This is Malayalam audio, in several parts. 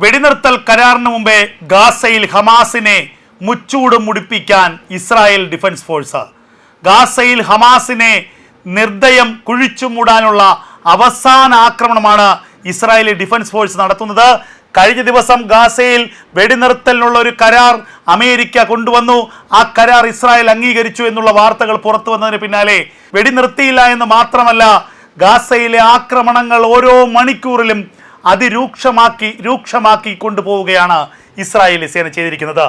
വെടിനിർത്തൽ കരാറിന് മുമ്പേ ഗാസയിൽ ഹമാസിനെ മുച്ചൂട് മുടിപ്പിക്കാൻ ഇസ്രായേൽ ഡിഫൻസ് ഫോഴ്സ്. ഗാസയിൽ ഹമാസിനെ നിർദ്ദയം കുഴിച്ചു മൂടാനുള്ള അവസാന ആക്രമണമാണ് ഇസ്രായേലി ഡിഫൻസ് ഫോഴ്സ് നടത്തുന്നത്. കഴിഞ്ഞ ദിവസം ഗാസയിൽ വെടിനിർത്തലിനുള്ള ഒരു കരാർ അമേരിക്ക കൊണ്ടുവന്നു. ആ കരാർ ഇസ്രായേൽ അംഗീകരിച്ചു എന്നുള്ള വാർത്തകൾ പുറത്തു വന്നതിന് പിന്നാലെ വെടിനിർത്തിയില്ല എന്ന് മാത്രമല്ല ഗാസയിലെ ആക്രമണങ്ങൾ ഓരോ മണിക്കൂറിലും അതിരൂക്ഷമാക്കി രൂക്ഷമാക്കി കൊണ്ടുപോവുകയാണ് ഇസ്രായേലി സേന ചെയ്തിരിക്കുന്നത്.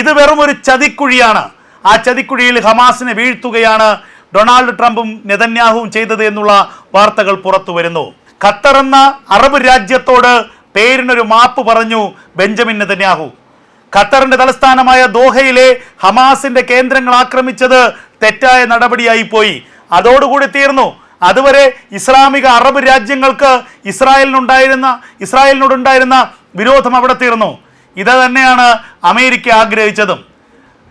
ഇത് വെറും ഒരു ചതിക്കുഴിയാണ്. ആ ചതിക്കുഴിയിൽ ഹമാസിനെ വീഴ്ത്തുകയാണ് ഡൊണാൾഡ് ട്രംപും നെതന്യാഹുവും ചെയ്തത് എന്നുള്ള വാർത്തകൾ പുറത്തു വരുന്നു. ഖത്തർ എന്ന അറബ് രാജ്യത്തോട് പേരിനൊരു മാപ്പ് പറഞ്ഞു ബെഞ്ചമിൻ നെതന്യാഹു. ഖത്തറിന്റെ തലസ്ഥാനമായ ദോഹയിലെ ഹമാസിന്റെ കേന്ദ്രങ്ങൾ ആക്രമിച്ചത് തെറ്റായ നടപടിയായി പോയി. അതോടുകൂടി തീർന്നു. അതുവരെ ഇസ്ലാമിക അറബ് രാജ്യങ്ങൾക്ക് ഇസ്രായേലിനുണ്ടായിരുന്ന ഇസ്രായേലിനോടുണ്ടായിരുന്ന വിരോധം അവിടെ തീർന്നു. ഇത് തന്നെയാണ് അമേരിക്ക ആഗ്രഹിച്ചതും.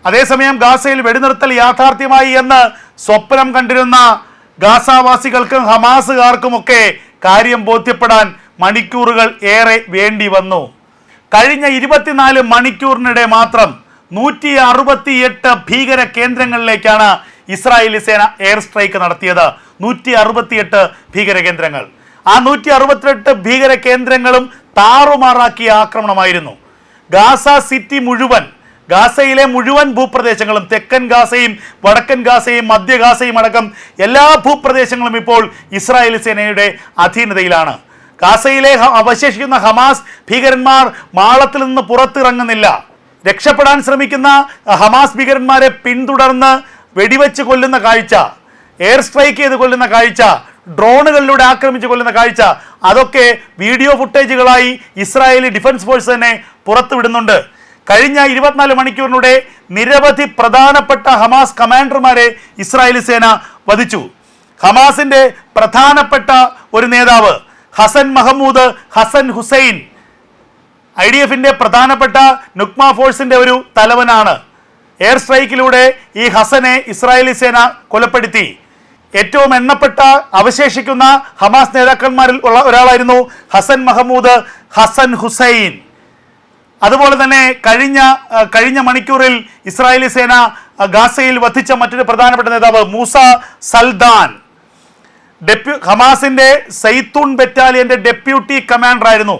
അതേസമയം ഗാസയിൽ വെടിനിർത്തൽ യാഥാർത്ഥ്യമായി എന്ന് സ്വപ്നം കണ്ടിരുന്ന ഗാസാവാസികൾക്കും ഹമാസുകാർക്കുമൊക്കെ കാര്യം ബോധ്യപ്പെടാൻ മണിക്കൂറുകൾ ഏറെ വേണ്ടി വന്നു. കഴിഞ്ഞ ഇരുപത്തിനാല് മണിക്കൂറിനിടെ മാത്രം നൂറ്റി അറുപത്തിയെട്ട് ഭീകര കേന്ദ്രങ്ങളിലേക്കാണ് ഇസ്രായേലി സേന എയർ സ്ട്രൈക്ക് നടത്തിയത്. നൂറ്റി അറുപത്തിയെട്ട് ഭീകര കേന്ദ്രങ്ങൾ ആ നൂറ്റി അറുപത്തിയെട്ട് ഭീകര കേന്ദ്രങ്ങളും താറുമാറാക്കിയ ആക്രമണമായിരുന്നു. ഗാസ സിറ്റി മുഴുവൻ ഗാസയിലെ മുഴുവൻ ഭൂപ്രദേശങ്ങളും തെക്കൻ ഗാസയും വടക്കൻ ഗാസയും മധ്യ ഗാസയും അടക്കം എല്ലാ ഭൂപ്രദേശങ്ങളും ഇപ്പോൾ ഇസ്രായേൽ സേനയുടെ അധീനതയിലാണ്. ഗാസയിലെ അവശേഷിക്കുന്ന ഹമാസ് ഭീകരന്മാർ മാളത്തിൽ നിന്ന് പുറത്തിറങ്ങുന്നില്ല. രക്ഷപ്പെടാൻ ശ്രമിക്കുന്ന ഹമാസ് ഭീകരന്മാരെ പിന്തുടർന്ന് വെടിവെച്ച് കൊല്ലുന്ന കാഴ്ച. എയർ സ്ട്രൈക്ക് ചെയ്ത് കൊല്ലുന്ന കാഴ്ച ഡ്രോണുകളിലൂടെ ആക്രമിച്ച് കൊല്ലുന്ന കാഴ്ച അതൊക്കെ വീഡിയോ ഫുട്ടേജുകളായി ഇസ്രായേലി ഡിഫൻസ് ഫോഴ്സ് തന്നെ പുറത്തുവിടുന്നുണ്ട് കഴിഞ്ഞ ഇരുപത്തിനാല് മണിക്കൂറിലൂടെ നിരവധി പ്രധാനപ്പെട്ട ഹമാസ് കമാൻഡർമാരെ ഇസ്രായേലി സേന വധിച്ചു. ഹമാസിന്റെ പ്രധാനപ്പെട്ട ഒരു നേതാവ് Hasan Mahmoud Hasan Hussein I D എഫിന്റെ പ്രധാനപ്പെട്ട നുക്മ ഫോഴ്സിന്റെ ഒരു തലവനാണ്. എയർ സ്ട്രൈക്കിലൂടെ ഈ ഹസനെ ഇസ്രായേലി സേന കൊലപ്പെടുത്തി. ഏറ്റവും എണ്ണപ്പെട്ട അവശേഷിക്കുന്ന ഹമാസ് നേതാക്കന്മാരിൽ ഉള്ള ഒരാളായിരുന്നു ഹസൻ മഹമ്മൂദ് ഹസൻ ഹുസൈൻ. അതുപോലെ തന്നെ കഴിഞ്ഞ കഴിഞ്ഞ മണിക്കൂറിൽ ഇസ്രായേലി സേന ഗാസയിൽ വധിച്ച മറ്റൊരു പ്രധാനപ്പെട്ട നേതാവ് മൂസ സൽദാൻ. ഡെപ്യൂ ഹമാസിന്റെ സെയ്ത്തൂൺ ബറ്റാലിയന്റെ ഡെപ്യൂട്ടി കമാൻഡർ ആയിരുന്നു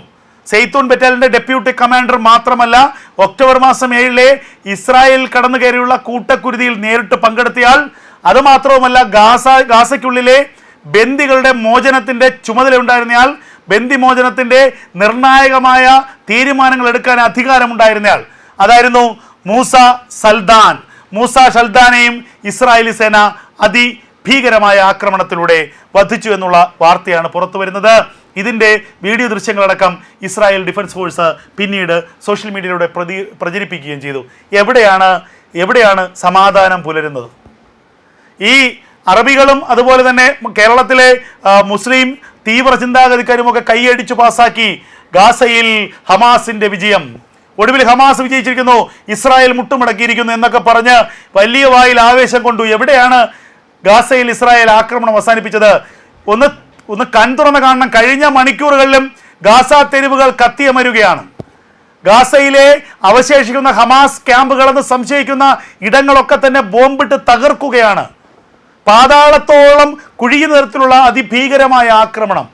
സെയ്ത്തൂൺ ബറ്റാലിയന്റെ ഡെപ്യൂട്ടി കമാൻഡർ മാത്രമല്ല ഒക്ടോബർ മാസം ഏഴിലെ ഇസ്രായേൽ കടന്നു കയറിയുള്ള കൂട്ടക്കുരുതിയിൽ നേരിട്ട് പങ്കെടുത്തയാൾ അതുമാത്രവുമല്ല ഗാസ ഗാസയ്ക്കുള്ളിലെ ബന്ദികളുടെ മോചനത്തിന്റെ ചുമതലയുണ്ടായിരുന്നയാൾ ബന്ദി മോചനത്തിന്റെ നിർണായകമായ തീരുമാനങ്ങൾ എടുക്കാൻ അധികാരമുണ്ടായിരുന്നയാൾ. അതായിരുന്നു മൂസ സൽദാൻ. മൂസ സൽദാനെയും ഇസ്രായേലി സേന അതി ഭീകരമായ ആക്രമണത്തിലൂടെ വധിച്ചു എന്നുള്ള വാർത്തയാണ് പുറത്തു വരുന്നത്. ഇതിന്റെ വീഡിയോ ദൃശ്യങ്ങളടക്കം ഇസ്രായേൽ ഡിഫൻസ് ഫോഴ്സ് പിന്നീട് സോഷ്യൽ മീഡിയയിലൂടെ പ്രചരിപ്പിക്കുകയും ചെയ്തു. എവിടെയാണ് എവിടെയാണ് സമാധാനം പുലരുന്നത്? ഈ അറബികളും അതുപോലെ തന്നെ കേരളത്തിലെ മുസ്ലിം തീവ്ര ചിന്താഗതിക്കാരുമൊക്കെ കൈയടിച്ചു പാസാക്കി ഗാസയിൽ ഹമാസിന്റെ വിജയം. ഒടുവിൽ ഹമാസ് വിജയിച്ചിരിക്കുന്നു ഇസ്രായേൽ മുട്ടുമടക്കിയിരിക്കുന്നു എന്നൊക്കെ പറഞ്ഞ് വലിയ വായിൽ ആവേശം കൊണ്ടു എവിടെയാണ് ഗാസയിൽ ഇസ്രായേൽ ആക്രമണം അവസാനിപ്പിച്ചത്? ഒന്ന് ഒന്ന് കൺ തുറന്ന് കാണണം. കഴിഞ്ഞ മണിക്കൂറുകളിലും ഗാസ തെരുവുകൾ കത്തിയമരുകയാണ്. ഗാസയിലെ അവശേഷിക്കുന്ന ഹമാസ് ക്യാമ്പുകളെന്ന് സംശയിക്കുന്ന ഇടങ്ങളൊക്കെ തന്നെ ബോംബിട്ട് തകർക്കുകയാണ്. പാതാളത്തോളം കുഴിയുന്ന തരത്തിലുള്ള അതിഭീകരമായ ആക്രമണം.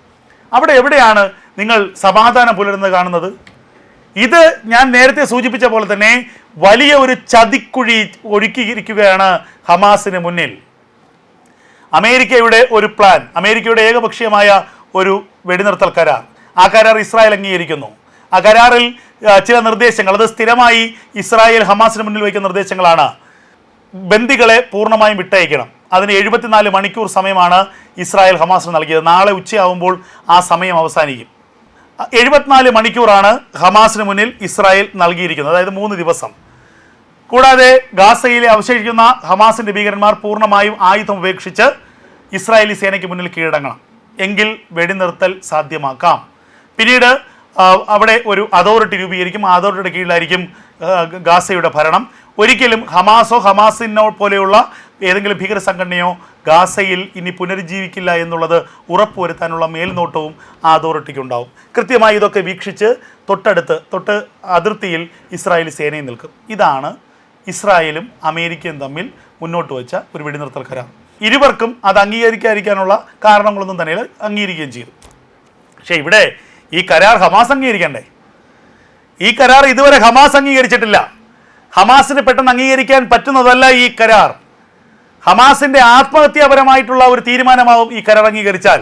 അവിടെ എവിടെയാണ് നിങ്ങൾ സമാധാനം പുലരുന്നത് കാണുന്നത്? ഇത് ഞാൻ നേരത്തെ സൂചിപ്പിച്ച പോലെ തന്നെ വലിയ ഒരു ചതിക്കുഴി ഒഴുക്കിയിരിക്കുകയാണ് ഹമാസിന് മുന്നിൽ. അമേരിക്കയുടെ ഒരു പ്ലാൻ അമേരിക്കയുടെ ഏകപക്ഷീയമായ ഒരു വെടിനിർത്തൽ കരാർ. ആ കരാർ ഇസ്രായേൽ അംഗീകരിക്കുന്നു. ആ കരാറിൽ ചില നിർദ്ദേശങ്ങൾ അത് സ്ഥിരമായി ഇസ്രായേൽ ഹമാസിന് മുന്നിൽ വയ്ക്കുന്ന നിർദ്ദേശങ്ങളാണ്. ബന്ദികളെ പൂർണമായും വിട്ടയക്കണം. അതിന് എഴുപത്തിനാല് മണിക്കൂർ സമയമാണ് ഇസ്രായേൽ ഹമാസിന് നൽകിയത്. നാളെ ഉച്ചയാവുമ്പോൾ ആ സമയം അവസാനിക്കും. എഴുപത്തിനാല് മണിക്കൂറാണ് ഹമാസിന് മുന്നിൽ ഇസ്രായേൽ നൽകിയിരിക്കുന്നത്. അതായത് മൂന്ന് ദിവസം. കൂടാതെ ഗാസയിലെ അവശേഷിക്കുന്ന ഹമാസിന്റെ ഭീകരന്മാർ പൂർണമായും ആയുധം ഉപേക്ഷിച്ച് ഇസ്രായേലി സേനയ്ക്ക് മുന്നിൽ കീഴടങ്ങണം. എങ്കിൽ വെടിനിർത്തൽ സാധ്യമാക്കാം. പിന്നീട് അവിടെ ഒരു അതോറിറ്റി രൂപീകരിക്കും. ആ അതോറിറ്റിയുടെ കീഴിലായിരിക്കും ഗാസയുടെ ഭരണം. ഒരിക്കലും ഹമാസോ ഹമാസിനോ പോലെയുള്ള ഏതെങ്കിലും ഭീകര സംഘടനയോ ഗാസയിൽ ഇനി പുനരുജ്ജീവിക്കില്ല എന്നുള്ളത് ഉറപ്പുവരുത്താനുള്ള മേൽനോട്ടവും ആ അതോറിറ്റിക്ക് ഉണ്ടാവും കൃത്യമായി ഇതൊക്കെ വീക്ഷിച്ച് തൊട്ടടുത്ത് തൊട്ട് അതിർത്തിയിൽ ഇസ്രായേൽ സേനയും നിൽക്കും. ഇതാണ് ഇസ്രായേലും അമേരിക്കയും തമ്മിൽ മുന്നോട്ട് വെച്ച ഒരു വെടിനിർത്തൽ കരാർ. ഇരുവർക്കും അത് അംഗീകരിക്കാതിരിക്കാനുള്ള കാരണങ്ങളൊന്നും തന്നെ അംഗീകരിക്കുകയും ചെയ്തു. പക്ഷേ ഇവിടെ ഈ കരാർ ഹമാസ് അംഗീകരിക്കണ്ടേ? ഈ കരാർ ഇതുവരെ ഹമാസ് അംഗീകരിച്ചിട്ടില്ല. ഹമാസിന് പെട്ടെന്ന് അംഗീകരിക്കാൻ പറ്റുന്നതല്ല ഈ കരാർ. ഹമാസിന്റെ ആത്മഹത്യാപരമായിട്ടുള്ള ഒരു തീരുമാനമാവും ഈ കരാർ അംഗീകരിച്ചാൽ.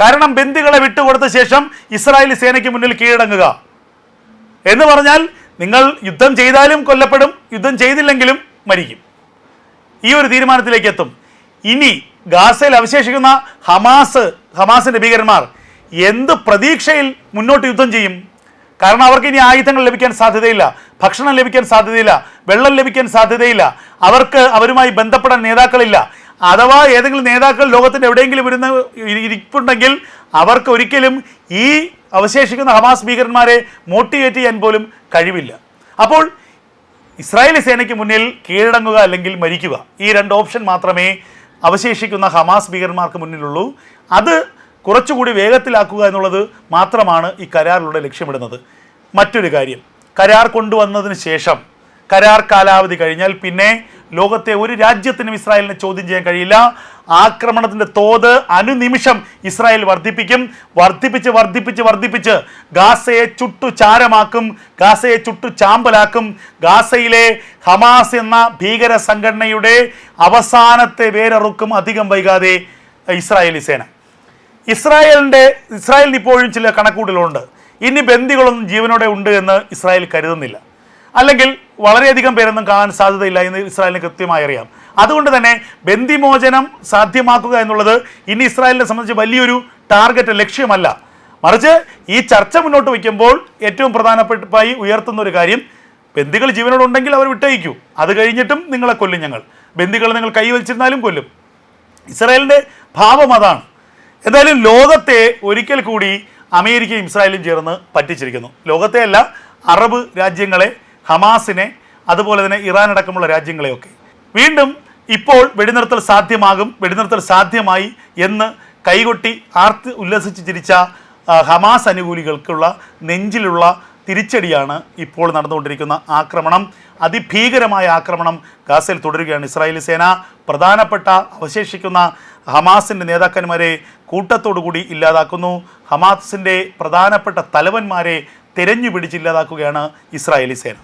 കാരണം ബന്ദികളെ വിട്ടുകൊടുത്ത ശേഷം ഇസ്രായേൽ സേനയ്ക്ക് മുന്നിൽ കീഴടങ്ങുക. എന്ന് പറഞ്ഞാൽ നിങ്ങൾ യുദ്ധം ചെയ്താലും കൊല്ലപ്പെടും യുദ്ധം ചെയ്തില്ലെങ്കിലും മരിക്കും. ഈ ഒരു തീരുമാനത്തിലേക്ക് എത്തും. ഇനി ഗാസയിൽ അവശേഷിക്കുന്ന ഹമാസ് ഹമാസിന്റെ ഭീകരന്മാർ എന്ത് പ്രതീക്ഷയിൽ മുന്നോട്ട് യുദ്ധം ചെയ്യും? കാരണം അവർക്ക് ഇനി ആയുധങ്ങൾ ലഭിക്കാൻ സാധ്യതയില്ല ഭക്ഷണം ലഭിക്കാൻ സാധ്യതയില്ല വെള്ളം ലഭിക്കാൻ സാധ്യതയില്ല. അവർക്ക് അവരുമായി ബന്ധപ്പെടാൻ നേതാക്കളില്ല. അഥവാ ഏതെങ്കിലും നേതാക്കൾ ലോകത്തിന്റെ എവിടെയെങ്കിലും ഇരുന്ന് ഇരിപ്പുണ്ടെങ്കിൽ അവർക്ക് ഒരിക്കലും ഈ അവശേഷിക്കുന്ന ഹമാസ് ഭീകരന്മാരെ മോട്ടിവേറ്റ് ചെയ്യാൻ പോലും കഴിവില്ല. അപ്പോൾ ഇസ്രായേലി സേനയ്ക്ക് മുന്നിൽ കീഴടങ്ങുക അല്ലെങ്കിൽ മരിക്കുക ഈ രണ്ട് ഓപ്ഷൻ മാത്രമേ അവശേഷിക്കുന്ന ഹമാസ് ഭീകരന്മാർക്ക് മുന്നിലുള്ളൂ. അത് കുറച്ചുകൂടി വേഗത്തിലാക്കുക എന്നുള്ളത് മാത്രമാണ് ഈ കരാറിലൂടെ ലക്ഷ്യമിടുന്നത്. മറ്റൊരു കാര്യം കരാർ കൊണ്ടുവന്നതിന് ശേഷം കരാർ കാലാവധി കഴിഞ്ഞാൽ പിന്നെ ലോകത്തെ ഒരു രാജ്യത്തിനും ഇസ്രായേലിനെ ചോദ്യം ചെയ്യാൻ കഴിയില്ല. ആക്രമണത്തിന്റെ തോത് അനുനിമിഷം ഇസ്രായേൽ വർദ്ധിപ്പിക്കും. വർദ്ധിപ്പിച്ച് വർദ്ധിപ്പിച്ച് വർദ്ധിപ്പിച്ച് ഗാസയെ ചുട്ടു ചാരമാക്കും ഗാസയെ ചുട്ടു ചാമ്പലാക്കും. ഗാസയിലെ ഹമാസ് എന്ന ഭീകര സംഘടനയുടെ അവസാനത്തെ വേരറുക്കും അധികം വൈകാതെ ഇസ്രായേലി സേന. ഇസ്രായേലിന്റെ ഇസ്രായേലിന് ഇപ്പോഴും ചില കണക്കൂട്ടലുണ്ട് ഇനി ബന്ദികളൊന്നും ജീവനോടെ ഉണ്ട് എന്ന് ഇസ്രായേൽ കരുതുന്നില്ല. അല്ലെങ്കിൽ വളരെയധികം പേരൊന്നും കാണാൻ സാധ്യതയില്ല എന്ന് ഇസ്രായേലിന് കൃത്യമായി അറിയാം. അതുകൊണ്ട് തന്നെ ബന്ദിമോചനം സാധ്യമാക്കുക എന്നുള്ളത് ഇനി ഇസ്രായേലിനെ സംബന്ധിച്ച് വലിയൊരു ടാർഗറ്റ് ലക്ഷ്യമല്ല. മറിച്ച് ഈ ചർച്ച മുന്നോട്ട് വയ്ക്കുമ്പോൾ ഏറ്റവും പ്രധാനപ്പെട്ടതായി ഉയർത്തുന്ന ഒരു കാര്യം ബന്ദികൾ ജീവനോടുണ്ടെങ്കിൽ അവർ വിട്ടയക്കൂ. അത് കഴിഞ്ഞിട്ടും നിങ്ങളെ കൊല്ലും ഞങ്ങൾ. ബന്ദികൾ നിങ്ങൾ കൈവച്ചിരുന്നാലും കൊല്ലും. ഇസ്രായേലിന്റെ ഭാവം അതാണ്. എന്തായാലും ലോകത്തെ ഒരിക്കൽ കൂടി അമേരിക്കയും ഇസ്രായേലും ചേർന്ന് പറ്റിച്ചിരിക്കുന്നു. ലോകത്തെ അല്ല അറബ് രാജ്യങ്ങളെ ഹമാസിനെ അതുപോലെ തന്നെ ഇറാൻ അടക്കമുള്ള രാജ്യങ്ങളെയൊക്കെ. വീണ്ടും ഇപ്പോൾ വെടിനിർത്തൽ സാധ്യമാകും വെടിനിർത്തൽ സാധ്യമായി എന്ന് കൈകൊട്ടി ആർത്ത് ഉല്ലസിച്ച് ചിരിച്ച ഹമാസ് അനുകൂലികൾക്കുള്ള നെഞ്ചിലുള്ള തിരിച്ചടിയാണ് ഇപ്പോൾ നടന്നുകൊണ്ടിരിക്കുന്ന ആക്രമണം. അതിഭീകരമായ ആക്രമണം ഗാസയിൽ തുടരുകയാണ് ഇസ്രായേലി സേന. പ്രധാനപ്പെട്ട അവശേഷിക്കുന്ന ഹമാസിന്റെ നേതാക്കന്മാരെ കൂട്ടത്തോടുകൂടി ഇല്ലാതാക്കുന്നു. ഹമാസിന്റെ പ്രധാനപ്പെട്ട തലവന്മാരെ തിരഞ്ഞു പിടിച്ച് ഇല്ലാതാക്കുകയാണ് ഇസ്രായേലി സേന.